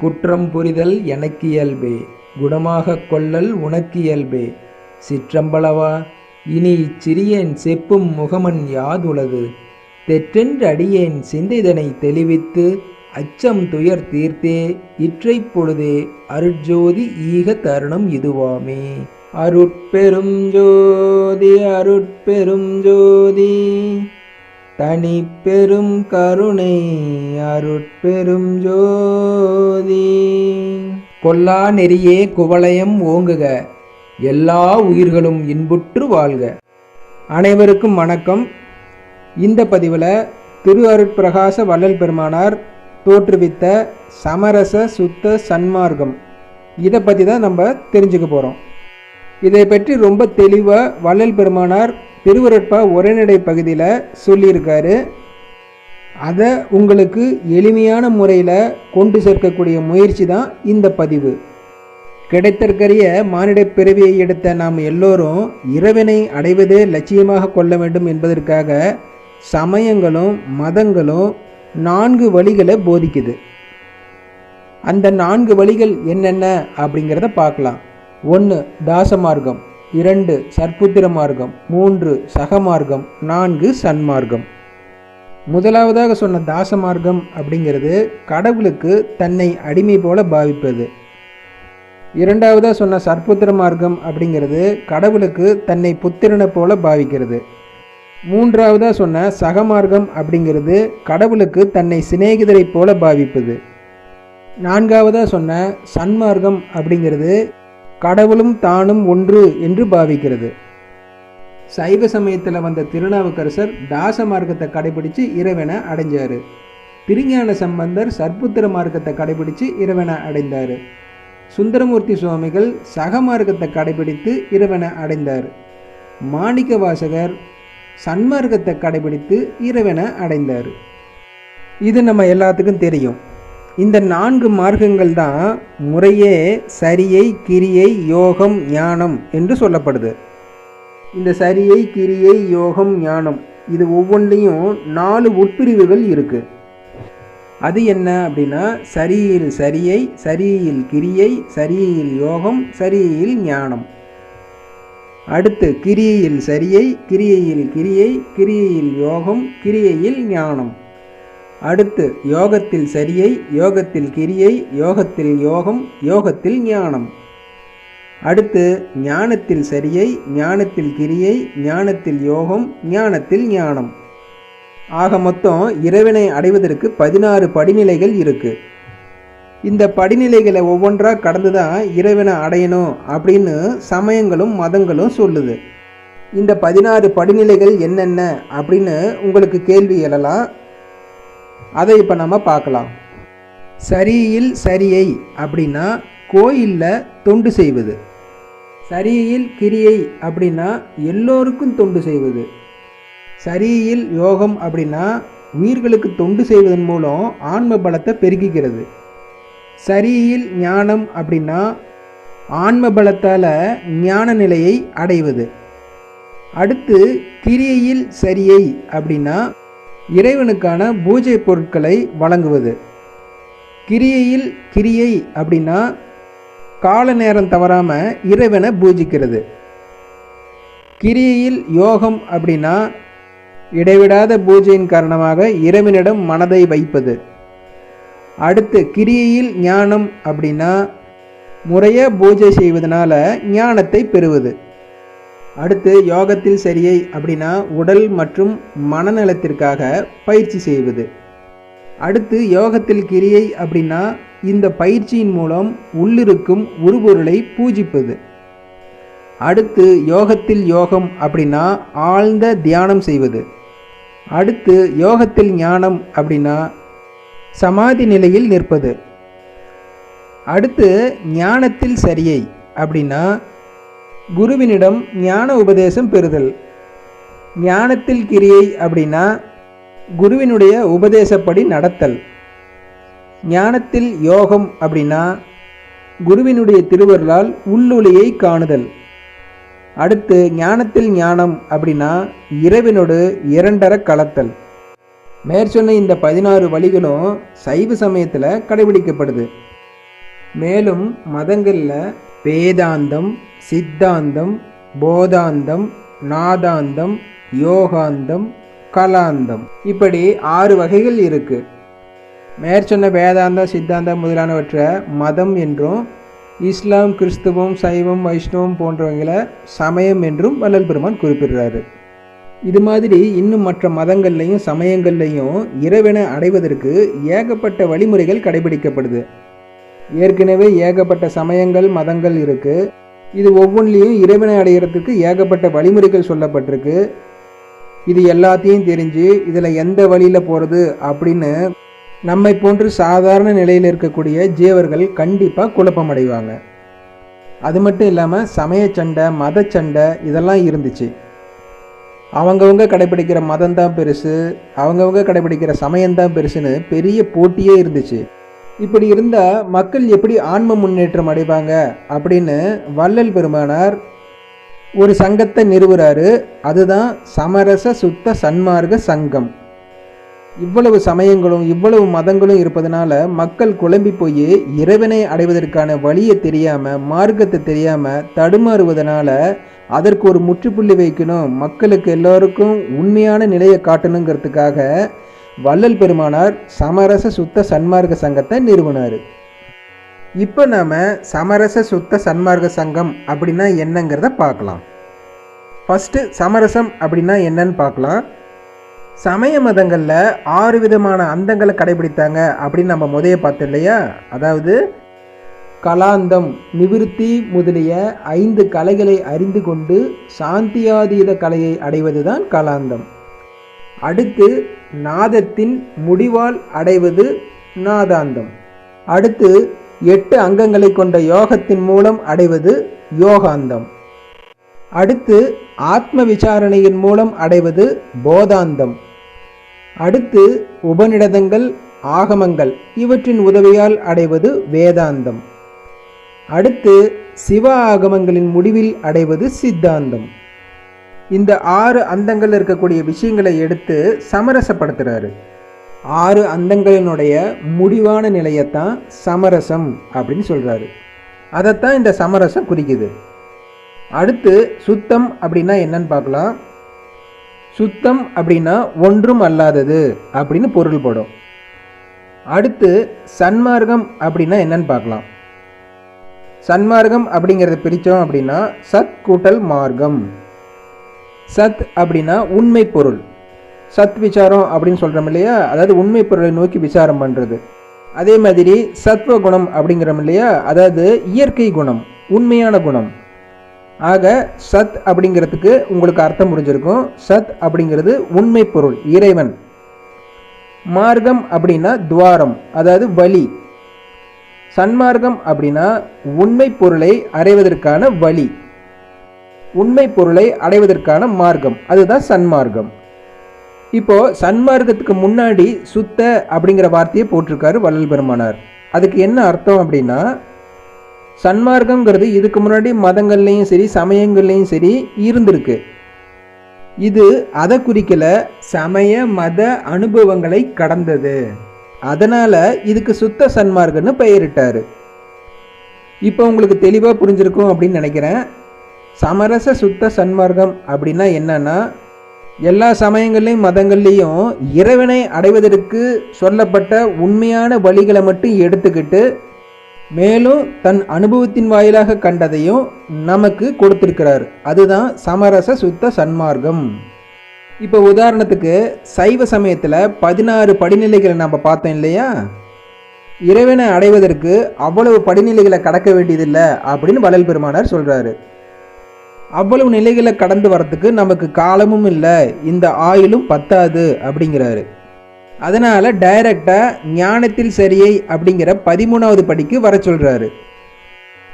குற்றம் புரிதல் எனக்கு இயல்பே. குணமாகக் கொள்ளல் உனக்கு இயல்பே. சிற்றம்பலவா? இனி இச்சிறியேன் செப்பும் முகமன் யாதுளது. தெற்றென்று அடியேன் சிந்தைதனை தெளிவித்து அச்சம் துயர் தீர்த்தே இற்றை பொழுதே அருட்ஜோதி ஈக தருணம் இதுவாமே. அருட்பெரும் ஜோதி அருட்பெரும் ஜோதி. தனி பெரும் கருணை அருட்பெரும் ஜோதி. கொல்லா நெறியே குவளையம் ஓங்குக எல்லா உயிர்களும் இன்புற்று வாழ்க. அனைவருக்கும் வணக்கம். இந்த பதிவில் திரு அருட்பிரகாச வள்ளல் பெருமானார் தோற்றுவித்த சமரச சுத்த சன்மார்க்கம். இதை பற்றி தான் நம்ம தெரிஞ்சுக்க போகிறோம் இதை பற்றி ரொம்ப தெளிவாக வள்ளல் பெருமானார் திருவருட்பா உரைநடை பகுதியில் சொல்லியிருக்காரு. அதை உங்களுக்கு எளிமையான முறையில் கொண்டு சேர்க்கக்கூடிய முயற்சி தான் இந்த பதிவு. கிடைத்தற்கரிய மானிட பிறவியை எடுத்த நாம் எல்லோரும் இறைவனை அடைவதே லட்சியமாக கொள்ள வேண்டும் என்பதற்காக சமயங்களும் மதங்களும் நான்கு வழிகளை போதிக்குது. அந்த நான்கு வழிகள் என்னென்ன அப்படிங்கிறத பார்க்கலாம். ஒன்று தாச மார்க்கம் இரண்டு சற்புத்திர மார்க்கம். மூன்று சகமார்க்கம். நான்கு சன்மார்க்கம். முதலாவதாக சொன்ன தாச மார்க்கம் அப்படிங்கிறது கடவுளுக்கு தன்னை அடிமை போல பாவிப்பது. இரண்டாவதாக சொன்ன சற்புத்திர மார்க்கம் அப்படிங்கிறது கடவுளுக்கு தன்னை புத்திரனை போல பாவிக்கிறது. மூன்றாவதாக சொன்ன சகமார்க்கம் அப்படிங்கிறது கடவுளுக்கு தன்னை சிநேகிதரை போல பாவிப்பது. நான்காவதாக சொன்ன சன்மார்க்கம் அப்படிங்கிறது கடவுளும் தானும் ஒன்று என்று பாவிக்கிறது. சைவ சமயத்தில் வந்த திருநாவுக்கரசர் தாச மார்க்கத்தை கடைபிடித்து இறைவனை அடைஞ்சார். திருஞான சம்பந்தர் சர்புத்திர மார்க்கத்தை கடைபிடித்து இறைவனை அடைந்தார். சுந்தரமூர்த்தி சுவாமிகள் சக மார்க்கத்தை கடைபிடித்து இறைவனை அடைந்தார். மாணிக்க வாசகர் சன்மார்க்கத்தை கடைபிடித்து இறைவனை அடைந்தார். இது நம்ம எல்லாத்துக்கும் தெரியும். இந்த நான்கு மார்க்கங்கள் தான் முறையே சரியை கிரியை யோகம் ஞானம் என்று சொல்லப்படுது. இந்த சரியை கிரியை யோகம் ஞானம் இது ஒவ்வொன்றையும் நாலு உட்பிரிவுகள் இருக்குது அது என்ன அப்படின்னா சரியில் சரியை சரியில் கிரியை சரியில் யோகம் சரியில் ஞானம். அடுத்து கிரியையில் சரியை கிரியையில் கிரியை கிரியையில் யோகம் கிரியையில் ஞானம். அடுத்து யோகத்தில் சரியை யோகத்தில் கிரியை யோகத்தில் யோகம் யோகத்தில் ஞானம். அடுத்து ஞானத்தில் சரியை ஞானத்தில் கிரியை ஞானத்தில் யோகம் ஞானத்தில் ஞானம். ஆக மொத்தம் இறைவனை அடைவதற்கு பதினாறு படிநிலைகள் இருக்கு. இந்த படிநிலைகளை ஒவ்வொன்றாக கடந்து தான் இறைவனை அடையணும் அப்படின்னு சமயங்களும் மதங்களும் சொல்லுது. இந்த பதினாறு படிநிலைகள் என்னென்ன அப்படின்னு உங்களுக்கு கேள்வி எழலாம். அதை இப்போ நம்ம பார்க்கலாம். சரியில் சரியை அப்படின்னா கோயிலில் தொண்டு செய்வது. சரியில் கிரியை அப்படின்னா எல்லோருக்கும் தொண்டு செய்வது. சரியில் யோகம் அப்படின்னா உயிர்களுக்கு தொண்டு செய்வதன் மூலம் ஆன்ம பலத்தை பெருக்கிக்கிறது. சரியில் ஞானம் அப்படின்னா ஆன்ம பலத்தால் ஞான நிலையை அடைவது. அடுத்து கிரியையில் சரியை அப்படின்னா இறைவனுக்கான பூஜை பொருட்களை வழங்குவது. கிரியையில் கிரியை அப்படின்னா கால நேரம் தவறாமல் இறைவனை பூஜிக்கிறது. கிரியையில் யோகம் அப்படின்னா இடைவிடாத பூஜையின் காரணமாக இறைவனிடம் மனதை வைப்பது. அடுத்து கிரியையில் ஞானம் அப்படின்னா முறைய பூஜை செய்வதனால ஞானத்தை பெறுவது. அடுத்து யோகத்தில் சரியை அப்படின்னா உடல் மற்றும் மனநலத்திற்காக பயிற்சி செய்வது. அடுத்து யோகத்தில் கிரியை அப்படின்னா இந்த பயிற்சியின் மூலம் உள்ளிருக்கும் உருபொருளை பூஜிப்பது. அடுத்து யோகத்தில் யோகம் அப்படின்னா ஆழ்ந்த தியானம் செய்வது. அடுத்து யோகத்தில் ஞானம் அப்படின்னா சமாதி நிலையில் நிற்பது. அடுத்து ஞானத்தில் சரியை அப்படின்னா குருவினிடம் ஞான உபதேசம் பெறுதல். ஞானத்தில் கிரியை அப்படின்னா குருவினுடைய உபதேசப்படி நடத்தல். ஞானத்தில் யோகம் அப்படின்னா குருவினுடைய திருவருளால் உள்ளொளியை காணுதல். அடுத்து ஞானத்தில் ஞானம் அப்படின்னா இரவினோடு இரண்டர கலத்தல். மேற்சொன்ன இந்த பதினாறு வழிகளும் சைவ சமயத்தில் கடைபிடிக்கப்படுது. மேலும் மதங்களில் வேதாந்தம் சித்தாந்தம் போதாந்தம் நாதாந்தம் யோகாந்தம் கலாந்தம். இப்படி ஆறு வகைகள் இருக்கு. மேற்சொன்ன வேதாந்தம் சித்தாந்தம் முதலானவற்றை மதம் என்றும் இஸ்லாம் கிறிஸ்துவம் சைவம் வைஷ்ணவம் போன்றவங்களை சமயம் என்றும் வள்ளல் பெருமான் குறிப்பிடுறாரு. இது மாதிரி இன்னும் மற்ற மதங்கள்லையும் சமயங்கள்லையும் இறைவனை அடைவதற்கு ஏகப்பட்ட வழிமுறைகள் கடைபிடிக்கப்படுது. ஏற்கனவே ஏகப்பட்ட சமயங்கள் மதங்கள் இருக்குது இது ஒவ்வொன்றிலையும் இறைவனை அடைகிறதுக்கு ஏகப்பட்ட வழிமுறைகள் சொல்லப்பட்டிருக்கு. இது எல்லாத்தையும் தெரிஞ்சு இதில் எந்த வழியில் போகிறது அப்படின்னு நம்மை போன்று சாதாரண நிலையில் இருக்கக்கூடிய ஜீவர்கள் கண்டிப்பாக குழப்பமடைவாங்க. அது மட்டும் இல்லாமல் சமய சண்டை மத சண்டை இதெல்லாம் இருந்துச்சு. அவங்கவுங்க கடைபிடிக்கிற மதம் தான் பெருசு அவங்கவுங்க கடைபிடிக்கிற சமயம் தான் பெருசுன்னு பெரிய போட்டியே இருந்துச்சு. இப்படி இருந்தால் மக்கள் எப்படி ஆன்ம முன்னேற்றம் அடைவாங்க அப்படின்னு வள்ளல் பெருமானார் ஒரு சங்கத்தை நிறுவுறாரு. அதுதான் சமரச சுத்த சன்மார்க்க சங்கம். இவ்வளவு சமயங்களும் இவ்வளவு மதங்களும் இருப்பதனால மக்கள் குழம்பி போய் இறைவனை அடைவதற்கான வழியை தெரியாமல் மார்க்கத்தை தெரியாமல் தடுமாறுவதனால அதற்கு ஒரு முற்றுப்புள்ளி வைக்கணும். மக்களுக்கு எல்லோருக்கும் உண்மையான நிலையை காட்டணுங்கிறதுக்காக வள்ளல் பெருமானார் சமரச சுத்த சன்மார்க்க சங்கத்தை நிறுவனார். இப்போ நாம் சமரச சுத்த சன்மார்க்க சங்கம் அப்படின்னா என்னங்கிறத பார்க்கலாம். ஃபஸ்ட்டு சமரசம் அப்படின்னா என்னன்னு பார்க்கலாம். சமய மதங்களில் ஆறு விதமான அந்தங்களை கடைபிடித்தாங்க அப்படின்னு நம்ம முதைய பார்த்தோம் இல்லையா? அதாவது கலாந்தம் நிவிருத்தி முதலிய ஐந்து கலைகளை அறிந்து கொண்டு சாந்தியாதீத கலையை அடைவதுதான் கலாந்தம். அடுத்து நாதத்தின் முடிவால் அடைவது நாதாந்தம். அடுத்து எட்டு அங்கங்களை கொண்ட யோகத்தின் மூலம் அடைவது யோகாந்தம். அடுத்து ஆத்ம விசாரணையின் மூலம் அடைவது போதாந்தம். அடுத்து உபநிடதங்கள் ஆகமங்கள் இவற்றின் உதவியால் அடைவது வேதாந்தம். அடுத்து சிவ ஆகமங்களின் முடிவில் அடைவது சித்தாந்தம். இந்த ஆறு அந்தங்கள் இருக்கக்கூடிய விஷயங்களை எடுத்து சமரசப்படுத்துகிறாரு ஆறு அந்தங்களினுடைய முடிவான நிலையத்தான் சமரசம் அப்படின்னு சொல்கிறாரு அதைத்தான் இந்த சமரசம் குறிக்குது. அடுத்து சுத்தம் அப்படின்னா என்னன்னு பார்க்கலாம். சுத்தம் அப்படின்னா ஒன்றும் அல்லாதது அப்படின்னு பொருள் படும். அடுத்து சன்மார்க்கம் அப்படின்னா என்னன்னு பார்க்கலாம். சன்மார்க்கம் அப்படிங்கிறத பிரித்தோம் அப்படின்னா சத் கூட்டல் மார்க்கம். சத் அப்படின்னா உண்மை பொருள். சத் விசாரம் அப்படின்னு சொல்கிறோம் இல்லையா? அதாவது உண்மை பொருளை நோக்கி விசாரம் பண்ணுறது அதே மாதிரி சத்வ குணம் அப்படிங்கிறோம் இல்லையா? அதாவது இயற்கை குணம் உண்மையான குணம். ஆக சத் அப்படிங்கிறதுக்கு உங்களுக்கு அர்த்தம் புரிஞ்சிருக்கும். சத் அப்படிங்கிறது உண்மை பொருள் இறைவன். மார்க்கம் அப்படின்னா துவாரம் அதாவது வழி. சன்மார்க்கம் அப்படின்னா உண்மை பொருளை அறைவதற்கான வழி. உண்மை பொருளை அடைவதற்கான மார்க்கம். அதுதான் சன்மார்க்கம். இப்போ சன்மார்க்கத்துக்கு முன்னாடி சுத்த அப்படிங்கிற வார்த்தையை போட்டிருக்காரு வள்ளல் பெருமானார். அதுக்கு என்ன அர்த்தம் அப்படின்னா சன்மார்க்கங்கிறது இதுக்கு முன்னாடி மதங்கள்லையும் சரி சமயங்கள்லையும் சரி இருந்திருக்கு. இது அதை குறிக்கல சமய மத அனுபவங்களை கடந்தது. அதனால இதுக்கு சுத்த சன்மார்க்கன்னு பெயரிட்டாரு. இப்போ உங்களுக்கு தெளிவாக புரிஞ்சிருக்கும் அப்படின்னு நினைக்கிறேன். சமரச சுத்த சன்மார்க்கம் அப்படின்னா என்னன்னா எல்லா சமயங்கள்லையும் மதங்கள்லேயும் இறைவனை அடைவதற்கு சொல்லப்பட்ட உண்மையான வழிகளை மட்டும் எடுத்துக்கிட்டு மேலும் தன் அனுபவத்தின் வாயிலாக கண்டதையும் நமக்கு கொடுத்திருக்கிறார். அதுதான் சமரச சுத்த சன்மார்க்கம். இப்போ உதாரணத்துக்கு சைவ சமயத்தில் பதினாறு படிநிலைகளை நம்ம பார்த்தோம் இல்லையா? இறைவனை அடைவதற்கு அவ்வளவு படிநிலைகளை கடக்க வேண்டியதில்லை அப்படின்னு வளல் பெருமானார் சொல்கிறாரு அவ்வளவு நிலைகளை கடந்து வரத்துக்கு நமக்கு காலமும் இல்லை இந்த ஆயுளும் பத்தாது அப்படிங்கிறாரு. அதனால் டைரக்டாக ஞானத்தில் சரியை அப்படிங்கிற பதிமூணாவது படிக்கு வர சொல்கிறாரு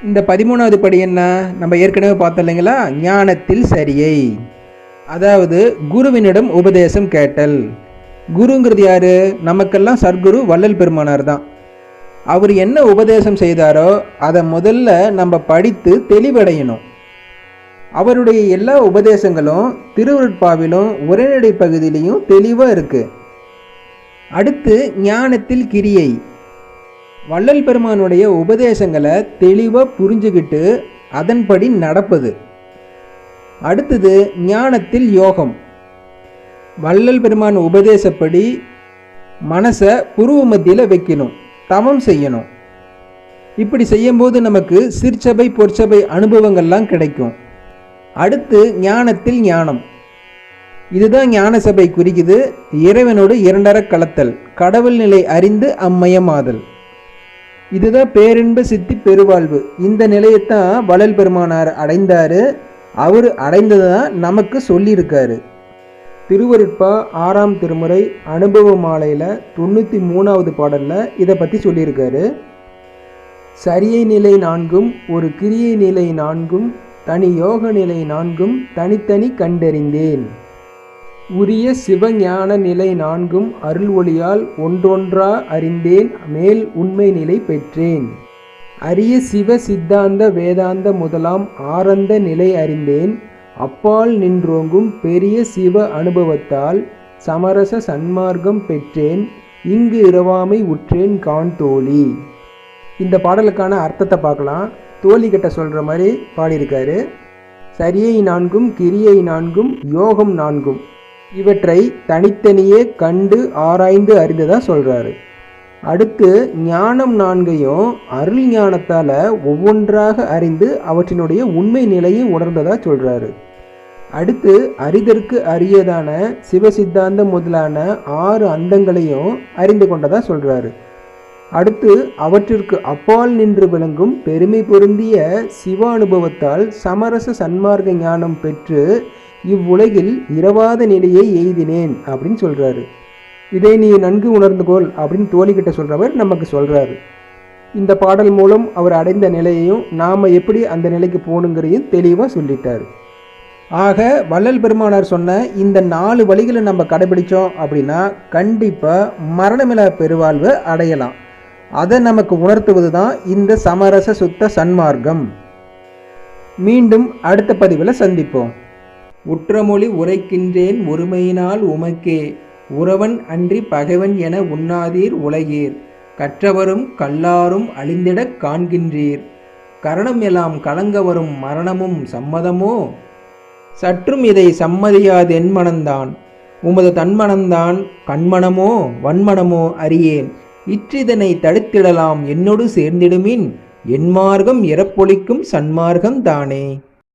இந்த பதிமூணாவது படி என்ன? நம்ம ஏற்கனவே பார்த்தோம் இல்லைங்களா? ஞானத்தில் சரியை. அதாவது குருவினிடம் உபதேசம் கேட்டல். குருங்கிறது யார்? நமக்கெல்லாம் சர்க்குரு வள்ளல் பெருமானார் தான். அவர் என்ன உபதேசம் செய்தாரோ அதை முதல்ல நம்ம படித்து தெளிவடையணும். அவருடைய எல்லா உபதேசங்களும் திருவுருட்பாவிலும் உரைநடை பகுதியிலையும் தெளிவாக இருக்கு. அடுத்து ஞானத்தில் கிரியை. வள்ளல் பெருமானுடைய உபதேசங்களை தெளிவாக புரிஞ்சுக்கிட்டு அதன்படி நடப்பது. அடுத்தது ஞானத்தில் யோகம். வள்ளல் பெருமான் உபதேசப்படி மனசை புருவ மத்தியில் வைக்கணும் தவம் செய்யணும். இப்படி செய்யும்போது நமக்கு சிற்சபை பொற்சபை அனுபவங்கள்லாம் கிடைக்கும். அடுத்து ஞானத்தில் ஞானம். இதுதான் ஞான சபை குறிக்குது. இறைவனோடு இரண்டர கலத்தல். கடவுள் நிலை அறிந்து அம்மயமாதல். இதுதான் பேரின்ப சித்தி பெருவாழ்வு. இந்த நிலையத்தான் வளல் பெருமானார் அடைந்தார். அவர் அடைந்ததை தான் நமக்கு சொல்லியிருக்காரு. திருவருட்பா ஆறாம் திருமுறை அனுபவ மாலையில் தொண்ணூற்றி மூணாவது பாடலில் இதை பற்றி சொல்லியிருக்காரு. சரியை நிலை நான்கும் ஒரு கிரியை நிலை நான்கும் தனி யோக நிலை நான்கும் தனித்தனி கண்டறிந்தேன். உரிய சிவஞான நிலை நான்கும் அருள் ஒளியால் ஒன்றொன்றா அறிந்தேன் மேல் உண்மை நிலை பெற்றேன். அரிய சிவ சித்தாந்த வேதாந்த முதலாம் ஆரந்த நிலை அறிந்தேன். அப்பால் நின்றோங்கும் பெரிய சிவ அனுபவத்தால் சமரச சன்மார்க்கம் பெற்றேன். இங்கு இரவாமை உற்றேன் கான் தோழி இந்த பாடலுக்கான அர்த்தத்தை பார்க்கலாம். தோழி கிட்ட சொல்கிற மாதிரி பாடியிருக்காரு. சரியை நான்கும் கிரியை நான்கும் யோகம் நான்கும். இவற்றை தனித்தனியே கண்டு ஆராய்ந்து அறிந்ததாக சொல்கிறாரு அடுத்து ஞானம் நான்கையும் அருள் ஞானத்தால் ஒவ்வொன்றாக அறிந்து அவற்றினுடைய உண்மை நிலையை உணர்ந்ததாக சொல்கிறாரு அடுத்து அரிதற்கு அரியதான சிவசித்தாந்தம் முதலான ஆறு அந்தங்களையும் அறிந்து கொண்டதாக சொல்கிறாரு அடுத்து அவற்றிற்கு அப்பால் நின்று விளங்கும் பெருமை பொருந்திய சிவ அனுபவத்தால் சமரச சன்மார்க்க ஞானம் பெற்று இவ்வுலகில் இரவாத நிலையை எய்தினேன் அப்படின்னு சொல்கிறாரு இதை நீ நன்கு உணர்ந்துகோள் அப்படின்னு தோழிக்கிட்ட சொல்கிறவர் நமக்கு சொல்கிறாரு இந்த பாடல் மூலம் அவர் அடைந்த நிலையையும் நாம் எப்படி அந்த நிலைக்கு போகணுங்கிறதையும் தெளிவாக சொல்லிட்டார். ஆக வள்ளல் பெருமானார் சொன்ன இந்த நாலு வழிகளை நம்ம கடைபிடித்தோம் அப்படின்னா கண்டிப்பாக மரணமில்லா பெருவாழ்வை அடையலாம். அதை நமக்கு உணர்த்துவது தான் இந்த சமரச சுத்த சன்மார்க்கம். மீண்டும் அடுத்த பதிவில் சந்திப்போம். உற்றமொழி உரைக்கின்றேன் ஒருமையினால் உமக்கே. உறவன் அன்றி பகைவன் என உண்ணாதீர் உலகீர். கற்றவரும் கல்லாரும் அழிந்திடக் காண்கின்றீர். கரணம் எல்லாம் கலங்க வரும் மரணமும் சம்மதமோ? சற்றும் இதை சம்மதியாதென் மனந்தான். உமது தன்மனந்தான் கண்மணமோ வன்மணமோ அறியேன். இற்றிதனை தடுத்திடலாம் என்னோடு சேர்ந்திடுமின். என் மார்க்கம் இறப்பொழிக்கும் சன்மார்க்கம் தானே